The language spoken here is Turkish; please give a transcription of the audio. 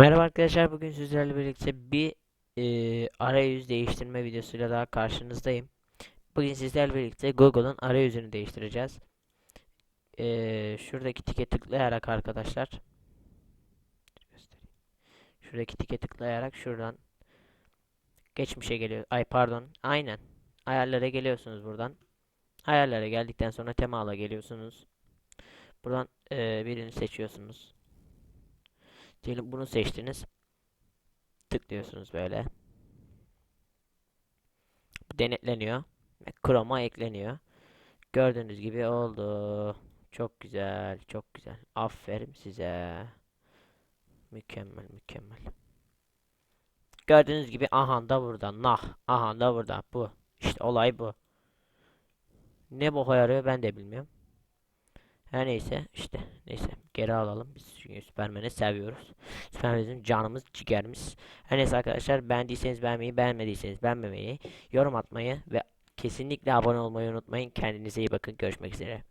Merhaba arkadaşlar bugün sizlerle birlikte bir e, arayüz değiştirme videosuyla daha karşınızdayım. Bugün sizlerle birlikte Google'ın arayüzünü değiştireceğiz. E, şuradaki tike tıklayarak arkadaşlar. Şuradaki tike tıklayarak şuradan geçmişe geliyor. Ay pardon. Aynen. Ayarlara geliyorsunuz buradan. Ayarlara geldikten sonra temala geliyorsunuz. Buradan e, birini seçiyorsunuz. Diyelim bunu seçtiniz. Tıklıyorsunuz böyle. Denetleniyor. Ve Chrome'a ekleniyor. Gördüğünüz gibi oldu. Çok güzel, çok güzel. Aferin size. Mükemmel, mükemmel. Gördüğünüz gibi aha da burada. Nah, aha da burada. Bu. İşte olay bu. Ne boka yarıyor ben de bilmiyorum. Her neyse işte neyse geri alalım biz çünkü Süpermen'i seviyoruz. Süpermen bizim canımız ciğerimiz. Her neyse arkadaşlar beğendiyseniz beğenmeyi beğenmediyseniz beğenmemeyi yorum atmayı ve kesinlikle abone olmayı unutmayın. Kendinize iyi bakın görüşmek üzere.